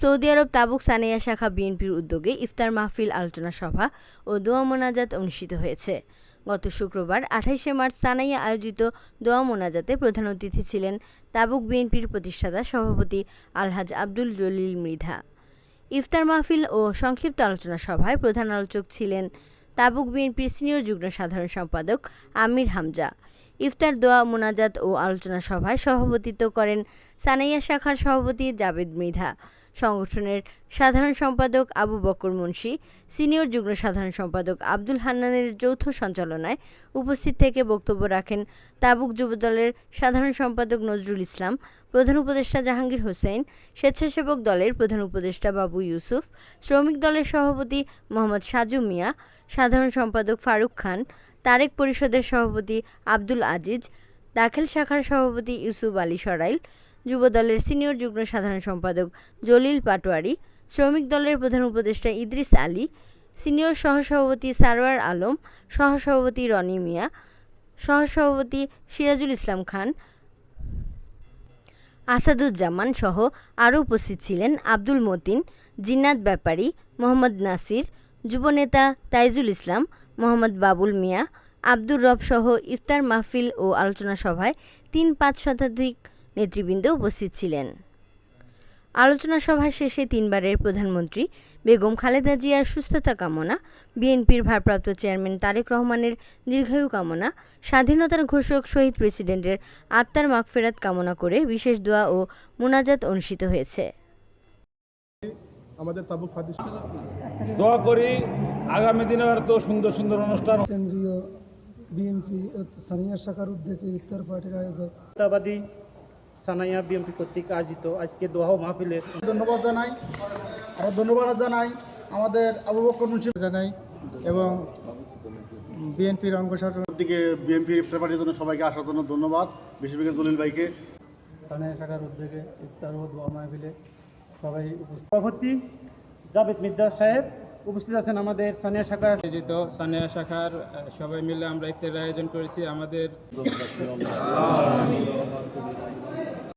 Saudi আরব তাবুক সানিয়া শাখা বিএনপির উদ্যোগে ইফতার মাহফিল আলোচনা সভা ও দোয়া মোনাজাত অনুষ্ঠিত হয়েছে। গত শুক্রবার, আঠাইশে মার্চ, সানাইয়া আয়োজিত দোয়া মোনাজাতে প্রধান অতিথি ছিলেন তাবুক বিএনপির প্রতিষ্ঠাতা সভাপতি আলহাজ আব্দুল জলিল মৃধা। ইফতার মাহফিল ও সংক্ষিপ্ত আলোচনা সভায় প্রধান আলোচক ছিলেন তাবুক বিএনপির সিনিয়র যুগ্ম সাধারণ সম্পাদক আমির হামজা। ইফতার, দোয়া মোনাজাত ও আলোচনা সভায় সভাপতিত্ব করেন সানাইয়া শাখার সভাপতি জাবেদ মৃধা। সংগঠনের সাধারণ সম্পাদক আবু বকর মুন্সি, সিনিয়র যুগ্ম সাধারণ সম্পাদক আব্দুল হান্নানের যৌথ সঞ্চালনায় উপস্থিত থেকে বক্তব্য রাখেন তাবুক যুবদলের সাধারণ সম্পাদক নজরুল ইসলাম, প্রধান উপদেষ্টা জাহাঙ্গীর হোসেন, স্বেচ্ছাসেবক দলের প্রধান উপদেষ্টা বাবু ইউসুফ, শ্রমিক দলের সভাপতি মোহাম্মদ সাজু মিয়া, সাধারণ সম্পাদক ফারুক খান, তারেক পরিষদের সভাপতি আব্দুল আজিজ, দাখিল শাখার সভাপতি ইউসুফ আলী সরাইল যুবদলের সিনিয়র যুগ্ম সাধারণ সম্পাদক জলিল পাটোয়ারি, শ্রমিক দলের প্রধান উপদেষ্টা ইদ্রিস আলী, সিনিয়র সহসভাপতি সারোয়ার আলম, সহসভাপতি রনি মিয়া, সহসভাপতি সিরাজুল ইসলাম খান, আসাদুজ্জামান সহ আরও উপস্থিত ছিলেন আব্দুল মতিন, জিন্নাত ব্যাপারী, মোহাম্মদ নাসির, যুবনেতা তাইজুল ইসলাম, মোহাম্মদ বাবুল মিয়া, আব্দুর রব সহ ইফতার মাহফিল ও আলোচনা সভায় তিন পাঁচ শতাধিক নেতৃবৃন্দ উপস্থিত ছিলেন। আলোচনা সভা শেষে তিনবারের প্রধানমন্ত্রী বেগম খালেদা জিয়ার সুস্থতা কামনা বিএনপির ভারপ্রাপ্ত চেয়ারম্যান তারেক রহমানের দীর্ঘায়ু কামনা স্বাধীনতার ঘোষক শহীদ প্রেসিডেন্টের আত্মার মাগফেরাত কামনা করে বিশেষ দোয়া ও মোনাজাত অনুষ্ঠিত হয়েছে। আমাদের তাবুক দোয়া করি আগামী দিনে আর তো সুন্দর সুন্দর অনুষ্ঠান কেন্দ্রীয় বিএনপি সানিয়া শাখার উদ্যোগে ইফতার পার্টির আয়োজক সানাইয়া বিএমপি কর্তৃক আয়োজিত আজকে দোহা মাহফিলের ধন্যবাদ জানাই আরও ধন্যবাদ জানাই আমাদের আবু বকর মুন্সি জানাই এবং বিএনপির অঙ্গ দিকে বিএনপি ইফতার পার্টির জন্য সবাইকে আসার জন্য ধন্যবাদ। বিশেষ করে জলিল ভাইকে। সানাইয়া শাখার উদ্যোগে ইফতার ও দোয়া মাহফিলে সবাই উপস্থিত। সভাপতি জাভেদ মির্জা সাহেব উপস্থিত আছেন আমাদের সানিয়া শাখার। আয়োজিত সানিয়া শাখার সবাই মিলে আমরা ইফতারের আয়োজন করেছি। আমাদের